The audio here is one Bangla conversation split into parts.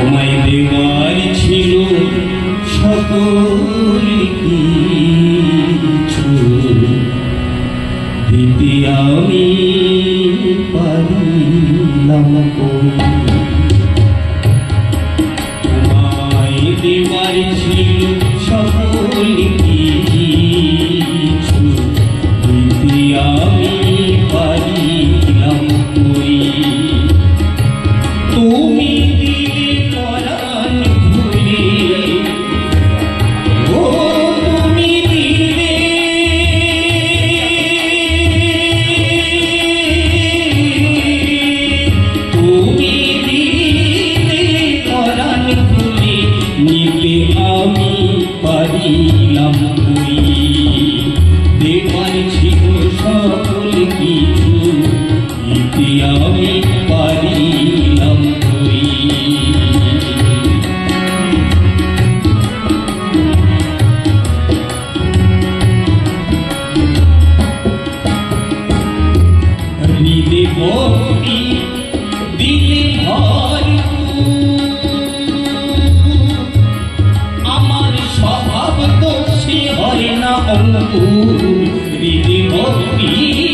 তোমায় দেওয়ার ছিল সকল ছিলাম তুই। দেওয়ার ছিল সকল কিছু। ইতি Που δημιουργείται.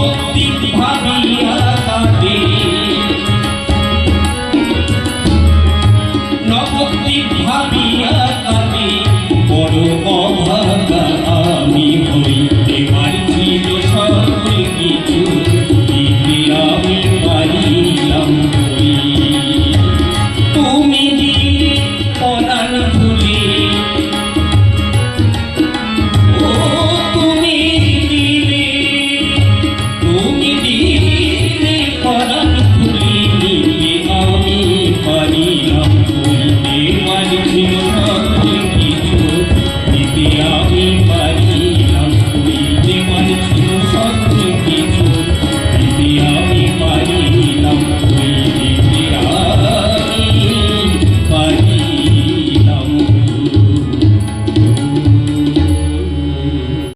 ভক্তি ভাবিয়া কাটে নভক্তি ভাবিয়া কাটে বড় Thank you.